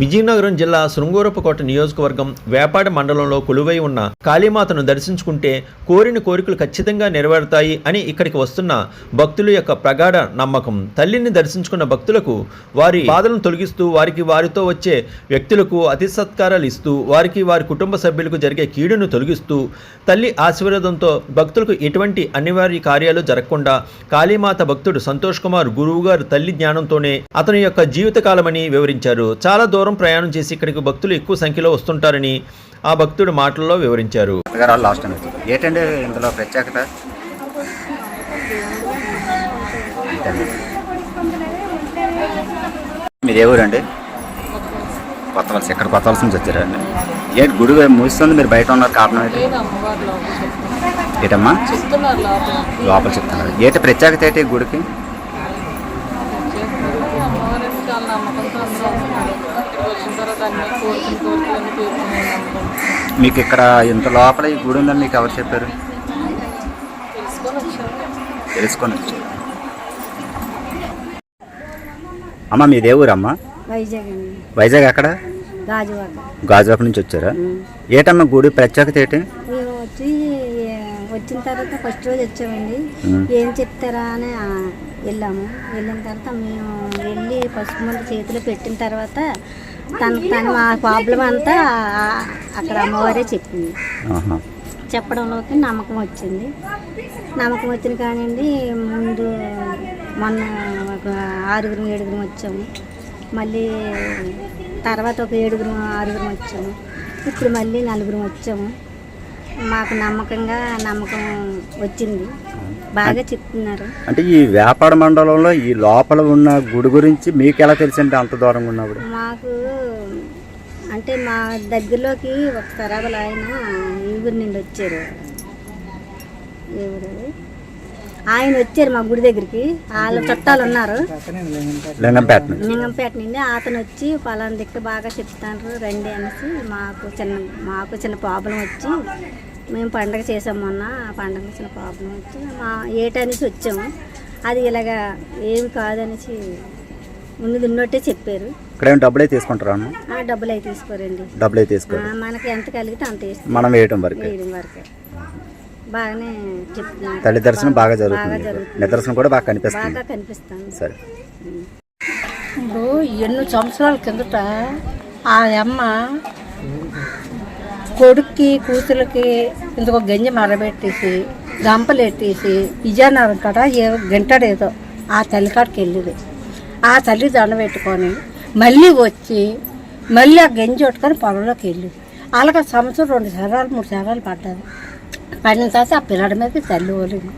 విజయనగరం జిల్లా శృంగూరపుకోట నియోజకవర్గం వేపాడ మండలంలో కొలువై ఉన్న కాళీమాతను దర్శించుకుంటే కోరిన కోరికలు ఖచ్చితంగా నెరవేరుతాయి అని ఇక్కడికి వస్తున్న భక్తుల యొక్క ప్రగాఢ నమ్మకం. తల్లిని దర్శించుకున్న భక్తులకు వారి బాధలను తొలగిస్తూ వారికి వారితో వచ్చే వ్యక్తులకు అతి సత్కారాలు ఇస్తూ వారికి వారి కుటుంబ సభ్యులకు జరిగే కీడును తొలగిస్తూ తల్లి ఆశీర్వాదంతో భక్తులకు ఎటువంటి అనివార్య కార్యాలు జరగకుండా కాళీమాత భక్తుడు సంతోష్ కుమార్ గురువు గారు తల్లి జ్ఞానంతోనే అతని యొక్క జీవితకాలమని వివరించారు. చాలా దూరం ప్రయాణం చేసి ఇక్కడికి భక్తులు ఎక్కువ సంఖ్యలో వస్తుంటారని ఆ భక్తుడు మాటల్లో వివరించారు. లాస్ట్ టైం వచ్చారు. ఏంటండి ఇందులో ప్రత్యేకత? మీరు ఏ ఊరండి? కొత్త వలస ఎక్కడ కొత్త వలస నుంచి వచ్చారండి ఏంటి గుడి మూస్తుంది మీరు బయట ఉన్నారు కారణం ఏంటి. ఏంటమ్మా? లోపల. చెప్తున్నారు. ఏంటి ప్రత్యేకత ఏంటి గుడికి? వచ్చిన తర్వాత అన్ని కోరికలు కోరికలు అన్ని తీరుతున్నాయి నమ్మకం మీకు ఇక్కడ ఇంత లోపల ఈ గుడి ఉందని మీకు ఎవరు చెప్పారు? తెలుసుకొని వచ్చాము తెలుసుకొని వచ్చారు. అమ్మ ఏ ఊరమ్మా వైజాగ్ వైజాగ్ ఎక్కడ? గాజువాక. నుంచి వచ్చారా? ఏటమ్మా గుడి ప్రత్యేకత ఏంటి? వచ్చి వచ్చిన తర్వాత ఫస్ట్ రోజు వచ్చామండి. ఏం చెప్తారా అని వెళ్ళాము. వెళ్ళిన తర్వాత మేము వెళ్ళి పసుపు మంది చేతిలో పెట్టిన తర్వాత తన తన మా ప్రాబ్లం అంతా అక్కడ అమ్మవారే చెప్పింది. ఆహా. చెప్పడంలోకి నమ్మకం వచ్చింది. నమ్మకం వచ్చిన కానివ్వండి ముందు మొన్న ఒక ఆరుగురు ఏడుగురు వచ్చాము. మళ్ళీ తర్వాత ఒక ఏడుగురు ఆరుగురు వచ్చాము. ఇప్పుడు మళ్ళీ నలుగురు వచ్చాము. మాకు నమ్మకంగా నమ్మకం వచ్చింది. బాగా చెప్తున్నారు. అంటే ఈ వ్యాపార మండలంలో ఈ లోపల ఉన్న గుడి గురించి మీకు ఎలా తెలిసింటే అంత దూరంగా ఉన్నప్పుడు? మాకు అంటే మా దగ్గరలోకి ఒక తరాబల ఆయన ఈ ఊరి నుండి వచ్చారు. అది? ఆయన వచ్చారు మా గుడి దగ్గరికి. వాళ్ళ చుట్టాలు ఉన్నారు. లింగంపేట లింగంపేట నుండి అతను వచ్చి పలానా దిక్కు బాగా చెప్తాను రండి అనేసి మాకు చిన్న మాకు చిన్న ప్రాబ్లం వచ్చి మేము పండగ చేసాం మొన్న ఆ పండగ చిన్న ప్రాబ్లం వచ్చి మా ఏటనేసి వచ్చాము అది ఇలాగా ఏమి కాదనేసి ముందు ఉన్నట్టే చెప్పారు. ఇక్కడేం డబ్బులే తీసుకుంటారా అమ్మ ఆ డబ్బులు అవి తీసుకోరండి. డబ్బులే ఆ, తీసుకోరు మనకి ఎంత కలిగితే అంత ఇస్తాం. మనం వేయటం వరకు. వేయడం వరకే. బాగానే చెప్తున్నారు. తల్లి దర్శనం బాగా బాగా జరుగుతుంది జరుగుతుంది. నిదర్శనం కూడా బాగా కనిపిస్తుంది. బాగా కనిపిస్తాను సరే. ఇప్పుడు ఎన్నో సంవత్సరాల కిందట ఆ అమ్మ కొడుక్కి కూతురికి ఇందుకో గంజి మరబెట్టేసి గంపలెట్టేసి విజయనగరం కాడ ఏ గంటడేదో ఆ తల్లి కాడికి వెళ్ళింది. ఆ తల్లి దండ పెట్టుకొని మళ్ళీ వచ్చి మళ్ళీ ఆ గంజి పట్టుకొని పొలంలోకి వెళ్ళింది. అలాగే సంవత్సరం రెండు సారాలు మూడు సారాలు పడ్డది. పడిన తర్వాత ఆ పిల్లడి మీద తల్లి ఓలింది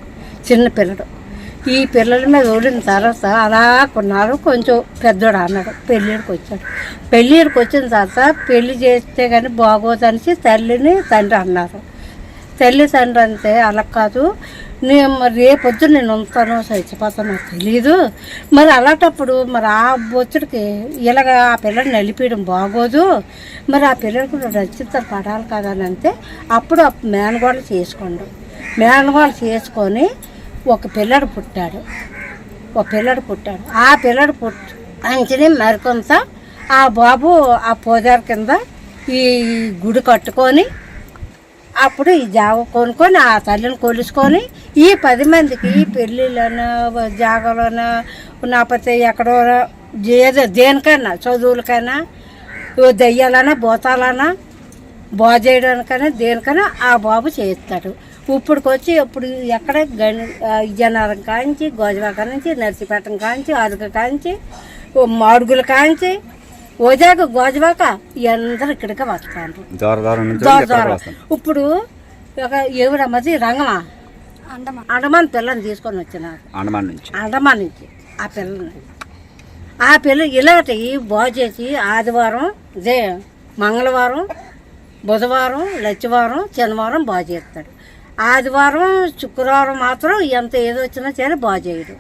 చిన్న పిల్లడు. ఈ పిల్లల మీద ఓడిన తర్వాత అలా కొన్నారు. కొంచెం పెద్దోడు అన్నాడు పెళ్ళిడికి వచ్చాడు. పెళ్ళిడికి వచ్చిన తర్వాత పెళ్ళి చేస్తే కానీ బాగోదనేసి తల్లిని తండ్రి అన్నారు. తల్లి తండ్రి అంటే అలా కాదు. నేను మరి రేపొద్దు నేను ఉంటాను చచ్చిపోతాను నాకు తెలీదు. మరి అలాంటప్పుడు మరి ఆ బొచ్చుడికి ఇలాగ ఆ పిల్లని నలిపేయడం బాగోదు. మరి ఆ పిల్లలకు కూడా నచ్చితారు పడాలి కదా అని అంటే అప్పుడు మేనగోడలు చేసుకోండు. మేనగోడలు చేసుకొని ఒక పిల్లడు పుట్టాడు. ఒక పిల్లడు పుట్టాడు. ఆ పిల్లడు పుట్ అంచని మరికొంత ఆ బాబు ఆ పూజారి కింద ఈ గుడి కట్టుకొని అప్పుడు ఈ జాగ కొనుక్కొని ఆ తల్లిని కొలుసుకొని ఈ పది మందికి పెళ్ళిళ్ళను జాగలోనూ లేకపోతే ఎక్కడో ఏదో దేనికైనా చదువులకైనా దయ్యాలన్నా భూతాలన్నా బాగు చేయడానికైనా దేనికైనా ఆ బాబు చేస్తాడు ఇప్పుడుకి వచ్చి ఇప్పుడు ఎక్కడ విజయనగరం కాంచి గోజవాక నుంచి నర్సీపట్నం కాంచి అరకు కాంచి మాడుగుల కాంచి ఓజాక గోజవాక అందరూ ఇక్కడికి వస్తారు దూర. ఇప్పుడు ఒక ఎవడమ్మది రంగమా? అండమాన్. పిల్లని తీసుకొని వచ్చినారు. అండమాన్ నుంచి. అండమాన్ నుంచి ఆ పిల్లని. ఆ పిల్ల ఇలాంటి బాగు చేసి ఆదివారం దే మంగళవారం బుధవారం లచ్చివారం శనివారం బాగు చేస్తాడు. ఆదివారం శుక్రవారం మాత్రం ఎంత ఏదో వచ్చినా సరే బాగు చేయడు.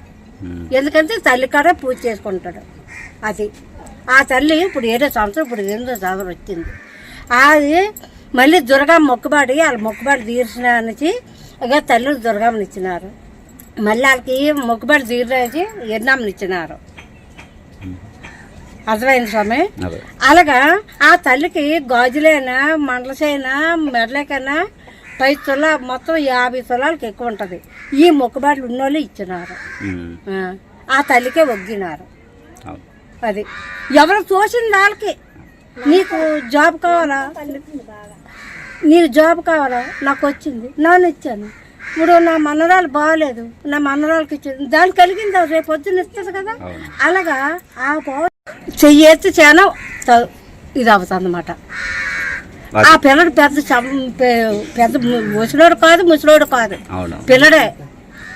ఎందుకంటే తల్లి కాడ పూజ చేసుకుంటాడు. అది. ఆ తల్లి ఇప్పుడు ఏడో సంవత్సరం ఇప్పుడు ఎనిమిదో సంవత్సరం వచ్చింది. అది మళ్ళీ దుర్గా మొక్కుబాడి వాళ్ళ మొక్కుబాడి తీర్చిన నుంచి ఇక తల్లి దుర్గమ్మని ఇచ్చినారు. మళ్ళీ వాళ్ళకి మొక్కుబాడి తీరేసి ఎన్నమ్మని ఇచ్చినారు. అర్థమైంది స్వామి? అలాగా ఆ తల్లికి గాజులైనా మండలసైనా మెడలకైనా పై తుల మొత్తం యాభై తులాలకు ఎక్కువ ఉంటుంది. ఈ మొక్కుబాట్లు ఉన్నోళ్ళు ఇచ్చినారు. ఆ, తల్లికే ఒగ్గినారు. అది. ఎవరు తోసిన వాళ్ళకి నీకు జాబ్ కావాలా? నీకు జాబ్ కావాలా? నాకు వచ్చింది. నాన్న ఇచ్చాను. ఇప్పుడు నా మనరాలు బాగాలేదు నా మనరాలకి ఇచ్చింది దానికి కలిగింది రేపు పొద్దున్న ఇస్తుంది కదా. అలాగా ఆ పో చెయ్యేసి చాలా ఇది అవుతుంది అనమాట ఆ పిల్లడు పెద్ద పెద్ద ముసలోడు కాదు ముసలోడు కాదు. పిల్లడే.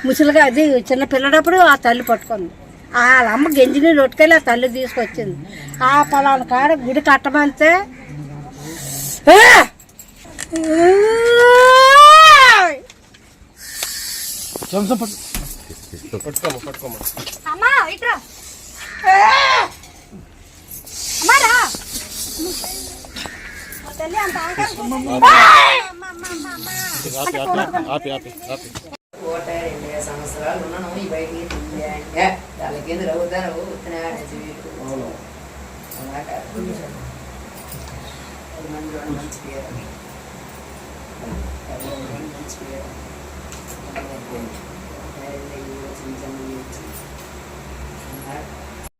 ముసలిగా అది చిన్న పిల్లడప్పుడు ఆ తల్లి పట్టుకుంది. వాళ్ళ అమ్మ గెంజిని రొట్టుకెళ్ళి ఆ తల్లి తీసుకొచ్చింది. ఆ పొలాల కాడ గుడి కట్టమంతే! అమ్మా, ఓట రెండు సంవత్సరాలు ఉన్నాను ఈ బయటికి తిరిగాక వాళ్ళకి ఎందుకు మందిలో మంచి పేరు. మంచి పేరు చిన్న చిన్న ఇచ్చి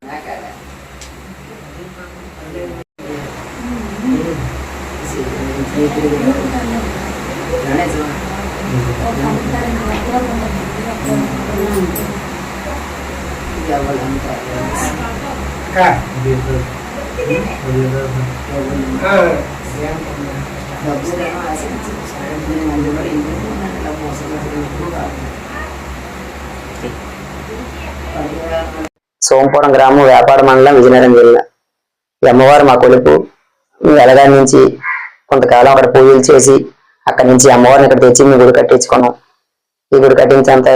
నా కాదా ఎవరంతా డబ్బులేమో ఆశించి అందులో ఇంట్లో నన్ను మోసం ఎక్కువ కాదు పదివేల సోమపురం గ్రామం వ్యాపార మండలం విజయనగరం జిల్లా ఈ అమ్మవారు మా కొలుపు వెలగాడి నుంచి కొంతకాలం అక్కడ పూజలు చేసి అక్కడి నుంచి అమ్మవారిని ఇక్కడ తెచ్చి మీ గుడి కట్టించుకున్నాం. ఈ గుడి కట్టించేంత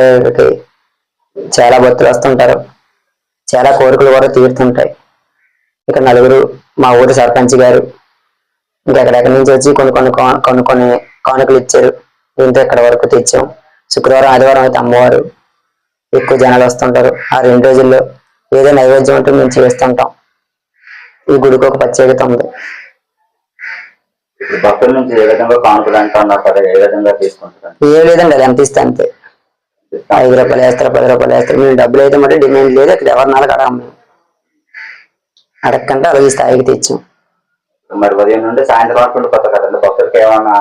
చాలా భక్తులు వస్తుంటారు. చాలా కోరికలు కూడా తీరుతుంటాయి. ఇక్కడ నలుగురు మా ఊరి సర్పంచ్ గారు ఇంకెక్కడెక్కడి నుంచి వచ్చి కొన్ని కొన్ని కొన్ని కొన్ని కానుకలు ఇచ్చారు. దీంతో ఇక్కడ వరకు తెచ్చాం. శుక్రవారం ఆదివారం అయితే అమ్మవారు ఎక్కువ జనాలు వస్తుంటారు. ఆ రెండు రోజుల్లో ఏదో నైవేద్యం ఉంటే మేము చేస్తుంటాం. ఈ గుడికి ఒక ప్రత్యేకత ఉంది. భక్తుల నుంచి ఏ విధంగా కానుకలు అంటా ఉన్నారు కదా ఏ విధంగా తీసుకుంటారు ఏ లేదండి అది? ఎంత ఇస్తే అంతే. ఐదు రూపాయలు వేస్తారు పది రూపాయలు వేస్తారు. మేము డబ్బులు అయితే మళ్ళీ డిమాండ్ లేదు ఇక్కడ ఎవరిని అడగడం మేము. అడగకంటే అలాగే స్థాయికి తెచ్చాం. మరి ఉదయం నుండి సాయంత్రం వరకు కొత్త కదండి భక్తులకి ఏమన్నా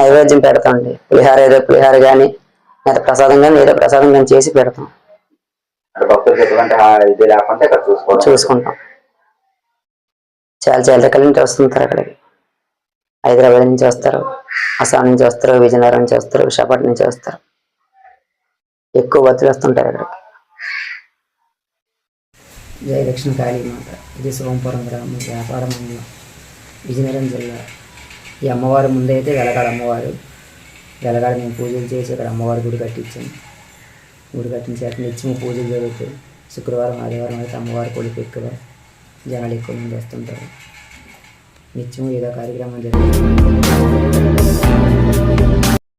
నైవేద్యం పెడతామండి. పులిహార ఏదో పులిహార కానీ లేదా ప్రసాదం కానీ ఏదో ప్రసాదం కానీ చేసి పెడతాం. భక్తులకి ఎటువంటి ఇది లేకుండా ఇక్కడ చూసుకోవడం చూసుకుంటాం. చాలా చాలా నుంచి వస్తుంటారు అక్కడికి. హైదరాబాద్ నుంచి వస్తారు అస్సాం నుంచి వస్తారు విజయనగరం నుంచి వస్తారు విశాఖపట్నం నుంచి వస్తారు. ఎక్కువ భక్తులు వస్తుంటారు ఇక్కడికి జయ దక్షిణ కాళీమాత ఇది సోమపురం గ్రామం వ్యాపార మండలం విజయనగరం జిల్లా. ఈ అమ్మవారి ముందైతే వెలగాడ అమ్మవారు. వెలగాడ మేము పూజలు చేసి ఇక్కడ అమ్మవారి గుడి కట్టించాం. గుడి కట్టించాక నిత్యం పూజలు జరుగుతాయి. శుక్రవారం ఆదివారం అయితే అమ్మవారి కొడుకు ఎక్కువ జనాలు ఎక్కువ మంది వస్తుంటారు. నిత్యం ఏదో కార్యక్రమం జరిగింది